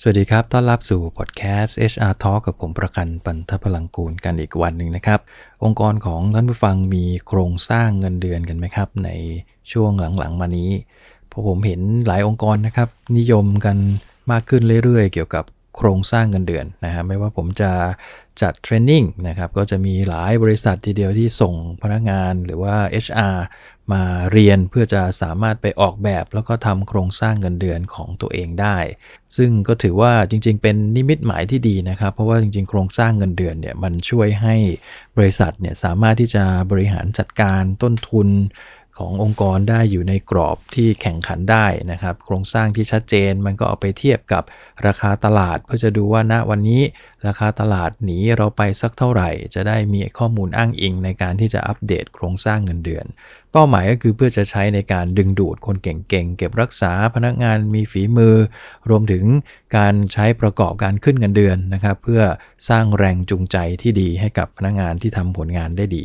สวัสดีครับ ต้อนรับสู่พอดแคสต์ HR Talk กับผมประกันปันทพลังกูลกันอีกวันหนึ่งนะครับ องค์กรของท่านผู้ฟังมีโครงสร้างเงินเดือนกันไหมครับ ในช่วงหลังๆ มานี้ เพราะผมเห็นหลายองค์กรนะครับ นิยมกันมากขึ้นเรื่อยๆ เกี่ยวกับ โครงสร้างเงินเดือนนะฮะไม่ว่าผมจะจัดเทรนนิ่งนะครับก็จะมีหลายบริษัททีเดียวที่ส่งพนักงานหรือว่า HR มาเรียนเพื่อจะสามารถไปออกแบบ แล้วก็ทำโครงสร้างเงินเดือนของตัวเองได้ ซึ่งก็ถือว่าจริง ๆ เป็นนิมิตหมายที่ดีนะครับ เพราะว่าจริง ๆ โครงสร้างเงินเดือนเนี่ยมันช่วยให้บริษัทเนี่ยสามารถที่จะบริหารจัดการต้นทุน ขององค์กรได้อยู่ในกรอบที่แข่งขันได้นะครับ โครงสร้างที่ชัดเจนมันก็เอาไปเทียบกับราคาตลาด เพื่อจะดูว่าณวันนี้ราคาตลาดหนีเราไปสักเท่าไหร่ จะได้มีข้อมูลอ้างอิงในการที่จะอัปเดตโครงสร้างเงินเดือน เป้าหมายก็คือเพื่อจะใช้ในการดึงดูดคนเก่งๆเก็บรักษาพนักงานมีฝีมือ รวมถึงการใช้ประกอบการขึ้นเงินเดือนนะครับ เพื่อสร้างแรงจูงใจที่ดีให้กับพนักงานที่ทำผลงานได้ดี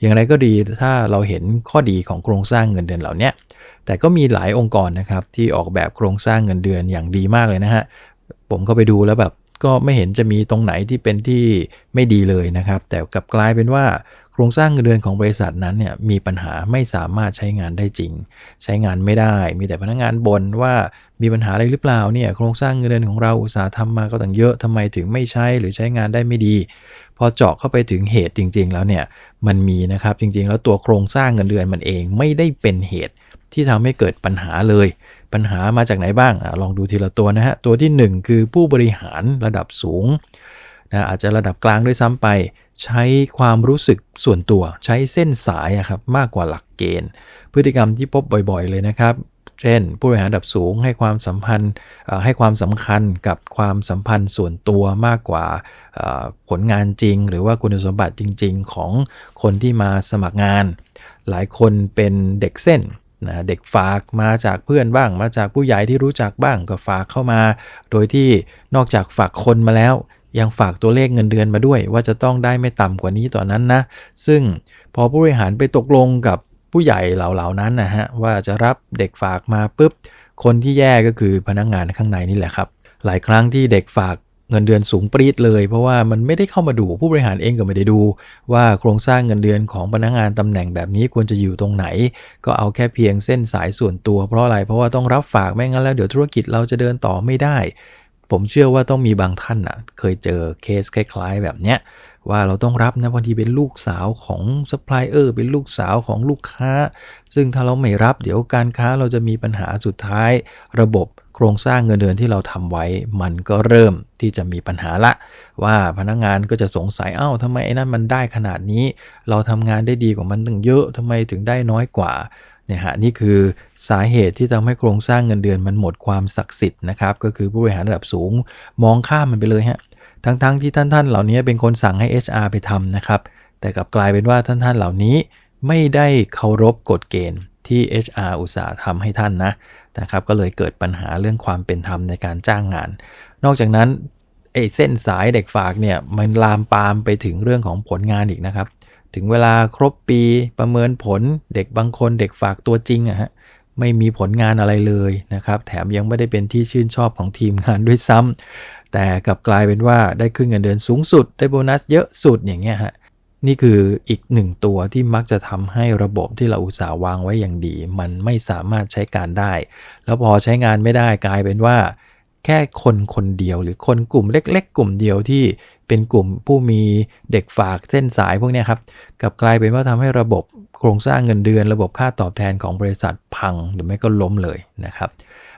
อย่างไรก็ดีถ้าเราเห็นข้อดีของโครงสร้างเงินเดือนเหล่านี้แต่ก็มีหลายองค์กรนะครับที่ออกแบบโครงสร้างเงินเดือนอย่างดีมากเลยนะฮะผมก็ไปดูแล้วแบบก็ไม่เห็นจะมีตรงไหนที่เป็นที่ไม่ดีเลยนะครับ แต่กลับกลายเป็นว่า โครงสร้างเงินเดือนของบริษัทนั้นเนี่ยมีปัญหาไม่สามารถใช้งานได้จริง ใช้งานไม่ได้ มีแต่พนักงานบ่นว่ามีปัญหาอะไรหรือเปล่าเนี่ยโครงสร้างเงินเดือนของเราอุตสาห์ทำมาก็ตั้งเยอะทำไมถึงไม่ใช้หรือใช้งานได้ไม่ดี พอเจาะเข้าไปถึงเหตุจริง ๆ แล้วเนี่ยมันมีนะครับจริง ๆ แล้วตัวโครงสร้างเงินเดือนมันเองไม่ได้เป็นเหตุที่ทำให้เกิดปัญหาเลย ปัญหามาจากไหนบ้างอลองดูทีละตัวนะฮะ ตัวที่ 1 คือผู้บริหารระดับสูง นะอาจจะระดับกลางด้วยซ้ำไป ใช้ความรู้สึกส่วนตัวใช้เส้นสายครับมากกว่าหลักเกณฑ์ พฤติกรรมที่พบบ่อยๆ เลยนะครับ เช่น ผู้บริหารระดับสูงให้ความสัมพันธ์ให้ความสำคัญกับความสัมพันธ์ส่วนตัวมากกว่าผลงานจริง หรือว่าคุณสมบัติจริง ๆ ของคนที่มาสมัครงาน หลายคนเป็นเด็กเส้นนะเด็กฝากมาจากเพื่อนบ้าง มาจากผู้ใหญ่ที่รู้จักบ้างก็ฝากเข้ามา โดยที่นอกจากฝากคนมาแล้ว ยังฝากตัวเลขเงินเดือนมาด้วย ว่าจะต้องได้ไม่ต่ำกว่านี้ต่อนนั้นนะ ซึ่งพอผู้บริหารไปตกลงกับผู้ใหญ่เหล่านั้นนะฮะว่าจะรับเด็กฝากมาปุ๊บ คนที่แย่ก็คือพนักงงานข้างในนี่แหละครับ หลายครั้งที่เด็กฝากเงินเดือนสูงปรีดเลย เพราะว่ามันไม่ได้เข้ามาดูผู้บริหารเองก็ไม่ได้ดู ว่าโครงสร้างเงินเดือนของพนักงานตำแหน่งแบบนี้ควรจะอยู่ตรงไหน ก็เอาแค่เพียงเส้นสายส่วนตัวเพราะอะไรเพราะว่าต้องรับฝากไม่งั้นแล้วเดี๋ยวธุรกิจเราจะเดินต่อไม่ได้ ผมเชื่อว่าต้องมีบางท่านอะ เคยเจอเคสคล้ายๆ แบบเนี้ยว่าเราต้องรับนะบางทีเป็นลูกสาวของซัพพลายเออร์เป็นลูกสาวของลูกค้า ซึ่งถ้าเราไม่รับเดี๋ยวการค้าเราจะมีปัญหาสุดท้าย ระบบโครงสร้างเงินเดือนที่เราทำไว้ มันก็เริ่มที่จะมีปัญหาละ ว่าพนักงงานก็จะสงสัยเอ้าทำไมไอ้นั่นมันได้ขนาดนี้ เราทำงานได้ดีกว่ามันตั้งเยอะทำไมถึงได้น้อยกว่า เนี่ยฮะนี่คือสาเหตุที่ทำให้โครงสร้างเงินเดือนมันหมดความศักดิ์สิทธิ์นะครับ ก็คือผู้บริหารระดับสูงมองข้ามมันไปเลยฮะทั้งๆทที่ท่านๆ เหล่านี้เป็นคนสั่งให้ HR ไปทำนะครับ แต่กลับกลายเป็นว่าท่านๆ เหล่านี้ไม่ได้เคารพกฎเกณฑ์ที่ HR อุตสาห์ทำให้ท่านนะนะครับ ก็เลยเกิดปัญหาเรื่องความเป็นธรรมในการจ้างงาน นอกจากนั้นไอ้เส้นสายเด็กฝากเนี่ยมันลามปามไปถึงเรื่องของผลงานอีกนะครับ ถึงเวลาครบปีประเมินผลเด็กบางคนเด็กฝากตัวจริงอะฮะไม่มีผลงานอะไรเลยนะครับ แถมยังไม่ได้เป็นที่ชื่นชอบของทีมงานด้วยซ้ำแต่กลับกลายเป็นว่าได้ขึ้นเงินเดือนสูงสุด ได้โบนัสเยอะสุดอย่างเงี้ยฮะนี่คืออีกหนึ่งตัวที่มักจะทำให้ระบบที่เราอุตสาห์วางไว้อย่างดี มันไม่สามารถใช้การได้ แล้วพอใช้งานไม่ได้กลายเป็นว่า แค่คนคนเดียวหรือคนกลุ่มเล็ก ๆ กลุ่มเดียวที่ เป็นกลุ่มผู้มีเด็กฝากเส้นสายพวกนี้ครับกับกลายเป็นว่าทำให้ระบบโครงสร้างเงินเดือน ระบบค่าตอบแทนของบริษัทพังหรือไม่ก็ล้มเลยนะครับ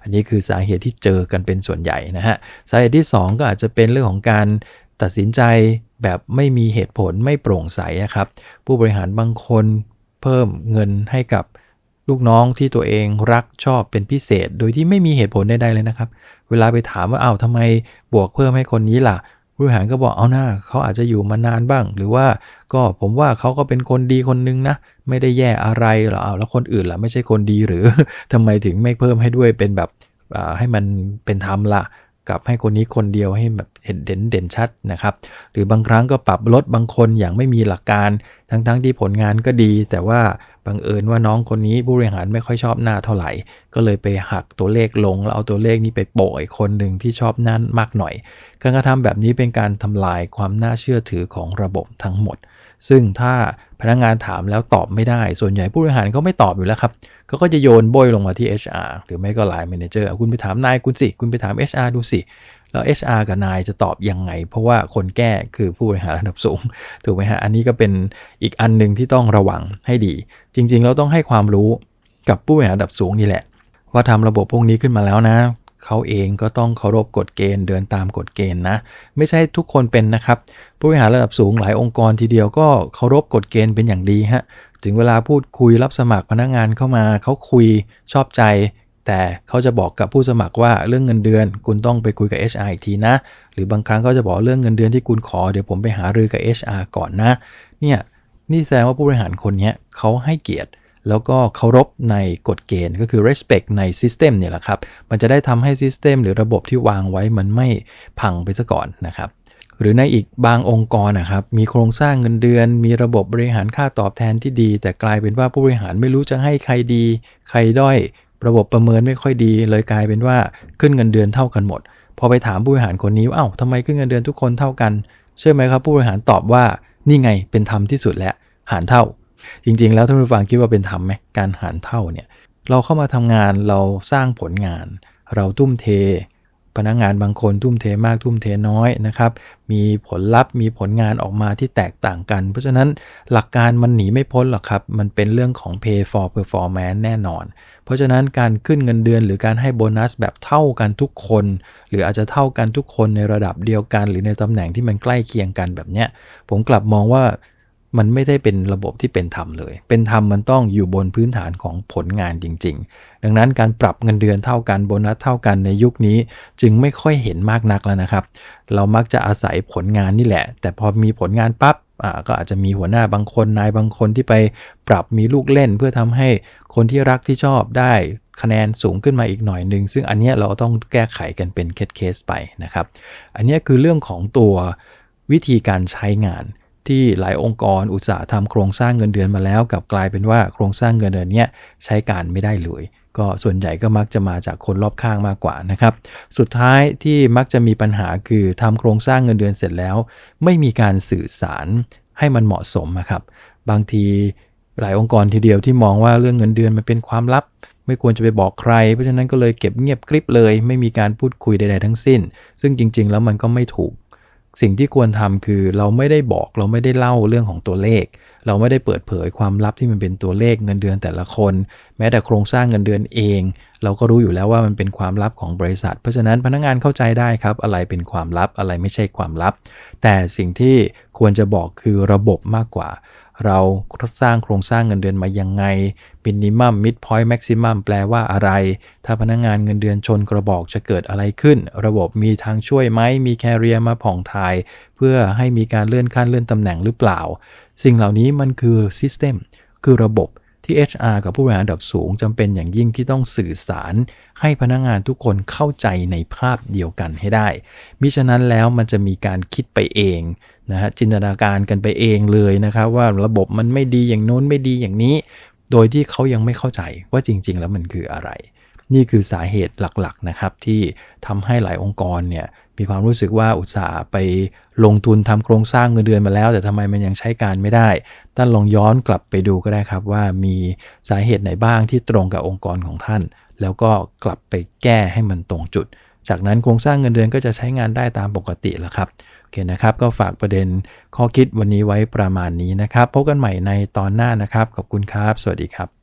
อันนี้คือสาเหตุที่เจอกันเป็นส่วนใหญ่นะฮะสาเหตุที่ 2 ก็อาจจะเป็นเรื่องของการตัดสินใจแบบไม่มีเหตุผลไม่โปร่งใสครับผู้บริหารบางคนเพิ่มเงินให้กับลูกน้องที่ตัวเองรักชอบเป็นพิเศษ โดยที่ไม่มีเหตุผลใดๆเลยนะครับ เวลาไปถามว่าอ้าวทำไมบวกเพิ่มให้คนนี้ล่ะ ผู้บริหารก็บอกเอาหน้าเขาอาจจะอยู่มานานบ้าง หรือว่าก็ผมว่าเขาก็เป็นคนดีคนนึงนะ ไม่ได้แย่อะไรหรอแล้วคนอื่นล่ะไม่ใช่คนดีหรือทำไมถึงไม่เพิ่มให้ด้วยเป็นแบบให้มันเป็นธรรมละ่ะ กับให้คนนี้คนเดียวให้แบบเห็นเด่นเด่นชัดนะครับ หรือบางครั้งก็ปรับลดบางคนอย่างไม่มีหลักการ ทั้งๆทที่ผลงานก็ดี แต่ว่าบังเอิญว่าน้องคนนี้ผู้บริหารไม่ค่อยชอบหน้าเท่าไหร่ ก็เลยไปหักตัวเลขลง แล้วเอาตัวเลขนี้ไปโปะอีกคนหนึ่งที่ชอบนั่นมากหน่อย การกระทำแบบนี้เป็นการทำลายความน่าเชื่อถือของระบบทั้งหมด ซึ่งถ้าพนักงานถามแล้วตอบไม่ได้ ส่วนใหญ่ผู้บริหารก็ไม่ตอบอยู่แล้วครับก็ก็จะโยนโบยลงมาที่ HR หรือไม่ก็ไลน์แมเนเจอร์คุณไปถามนายคุณสิ คุณไปถาม HR ดูสิ แล้ว HR กับนายจะตอบยังไง เพราะว่าคนแก้คือผู้บริหารระดับสูง ถูกไหมฮะ อันนี้ก็เป็นอีกอันหนึ่งที่ต้องระวังให้ดี จริงๆ เราต้องให้ความรู้กับผู้บริหารระดับสูงนี่แหละ ว่าทำระบบพวกนี้ขึ้นมาแล้วนะ เขาเองก็ต้องเคารพกฎเกณฑ์เดินตามกฎเกณฑ์นะ ไม่ใช่ทุกคนเป็นนะครับ ผู้บริหารระดับสูงหลายองค์กรทีเดียวก็เคารพกฎเกณฑ์เป็นอย่างดีฮะถึงเวลาพูดคุยรับสมัครพนักงานเข้ามา เขาคุยชอบใจ แต่เขาจะบอกกับผู้สมัครว่าเรื่องเงินเดือน คุณต้องไปคุยกับ HR อีกทีนะ หรือบางครั้งเขาจะบอกเรื่องเงินเดือนที่คุณขอเดี๋ยวผมไปหารือกับ HR ก่อนนะ เนี่ยนี่แสดงว่าผู้บริหารคนนี้เขาให้เกียรติ แล้วก็เคารพในกฎเกณฑ์ก็คือ respect ใน system เนี่ยแหละครับ มันจะได้ทำให้ system หรือระบบที่วางไว้มันไม่พังไปซะก่อนนะครับ หรือในอีกบางองค์กรนะครับ มีโครงสร้างเงินเดือน มีระบบบริหารค่าตอบแทนที่ดี แต่กลายเป็นว่าผู้บริหารไม่รู้จะให้ใครดี ใครด้อย ระบบประเมินไม่ค่อยดี เลยกลายเป็นว่าขึ้นเงินเดือนเท่ากันหมด พอไปถามผู้บริหารคนนี้ว่าเอ้าทำไมขึ้นเงินเดือนทุกคนเท่ากัน เชื่อไหมครับ ผู้บริหารตอบว่านี่ไงเป็นธรรมที่สุดแล้วหารเท่า จริง ๆ แล้วท่านผู้ฟังคิดว่าเป็นธรรมไหมการหารเท่าเนี่ยเราเข้ามาทำงานเราสร้างผลงาน เราทุ่มเท พนักงงานบางคนทุ่มเทมากทุ่มเทน้อยนะครับ มีผลลัพธ์มีผลงานออกมาที่แตกต่างกัน เพราะฉะนั้นหลักการมันหนีไม่พ้นหรอกครับ มันเป็นเรื่องของ pay for performance แน่นอน เพราะฉะนั้นการขึ้นเงินเดือนหรือการให้โบนัสแบบเท่ากันทุกคน หรืออาจจะเท่ากันทุกคนในระดับเดียวกัน หรือในตำแหน่งที่มันใกล้เคียงกันแบบเนี้ยผมกลับมองว่า มันไม่ได้เป็นระบบที่เป็นธรรมเลย เป็นธรรมมันต้องอยู่บนพื้นฐานของผลงานจริง ๆ ดังนั้นการปรับเงินเดือนเท่ากันโบนัสเท่ากันในยุคนี้ จึงไม่ค่อยเห็นมากนักแล้วนะครับ เรามักจะอาศัยผลงานนี่แหละ แต่พอมีผลงานปั๊บก็อาจจะมีหัวหน้าบางคนนายบางคนที่ไปปรับมีลูกเล่น เพื่อทำให้คนที่รักที่ชอบได้คะแนนสูงขึ้นมาอีกหน่อยหนึ่งซึ่งอันนี้เราต้องแก้ไขกันเป็นเคสๆไปนะครับ อันนี้คือเรื่องของตัววิธีการใช้งาน ที่หลายองค์กรอุตสาห์ทำโครงสร้างเงินเดือนมาแล้ว กับกลายเป็นว่าโครงสร้างเงินเดือนเนี้ยใช้การไม่ได้เลย ก็ส่วนใหญ่ก็มักจะมาจากคนรอบข้างมากกว่านะครับ สุดท้ายที่มักจะมีปัญหาคือทำโครงสร้างเงินเดือนเสร็จแล้ว ไม่มีการสื่อสารให้มันเหมาะสมนะครับ บางทีหลายองค์กรทีเดียวที่มองว่าเรื่องเงินเดือนมันเป็นความลับ ไม่ควรจะไปบอกใคร เพราะฉะนั้นก็เลยเก็บเงียบกริบเลย ไม่มีการพูดคุยใด ๆ ทั้งสิ้น ซึ่งจริง ๆ แล้วมันก็ไม่ถูก สิ่งที่ควรทำคือเราไม่ได้บอกเราไม่ได้เล่าเรื่องของตัวเลข เราไม่ได้เปิดเผยความลับที่มันเป็นตัวเลขเงินเดือนแต่ละคน แม้แต่โครงสร้างเงินเดือนเอง เราก็รู้อยู่แล้วว่ามันเป็นความลับของบริษัท เพราะฉะนั้นพนักงานเข้าใจได้ครับ อะไรเป็นความลับอะไรไม่ใช่ความลับ แต่สิ่งที่ควรจะบอกคือระบบมากกว่า เราสร้างโครงสร้างเงินเดือนมายังไง minimum mid point maximum แปลว่าอะไร ถ้าพนักงงานเงินเดือนชนกระบอกจะเกิดอะไรขึ้น ระบบมีทางช่วยไหมมีแคเรียมาผ่องทาย เพื่อให้มีการเลื่อนขั้นเลื่อนตำแหน่งหรือเปล่า สิ่งเหล่านี้มันคือ system คือระบบที่ HR กับผู้บริหารระดับสูงจำเป็นอย่างยิ่งที่ต้องสื่อสาร ให้พนักงงานทุกคนเข้าใจในภาพเดียวกันให้ได้ มิฉะนั้นแล้วมันจะมีการคิดไปเอง นะฮะจินตนาการกันไปเองเลยนะครับว่าระบบมันไม่ดีอย่างโน้นไม่ดีอย่างนี้ โดยที่เขายังไม่เข้าใจว่าจริง ๆ แล้วมันคืออะไร นี่คือสาเหตุหลักๆนะครับที่ทำให้หลายองค์กรเนี่ยมีความรู้สึกว่าอุตสาห์ไปลงทุนทำโครงสร้างเงินเดือนมาแล้ว แต่ทำไมมันยังใช้การไม่ได้ท่านลองย้อนกลับไปดูก็ได้ครับว่ามีสาเหตุไหนบ้างที่ตรงกับองค์กรของท่าน แล้วก็กลับไปแก้ให้มันตรงจุด จากนั้นโครงสร้างเงินเดือนก็จะใช้งานได้ตามปกติแล้วครับ เคนะครับ ก็ฝากประเด็นข้อคิดวันนี้ไว้ประมาณนี้นะครับ พบกันใหม่ในตอนหน้านะครับ ขอบคุณครับ สวัสดีครับ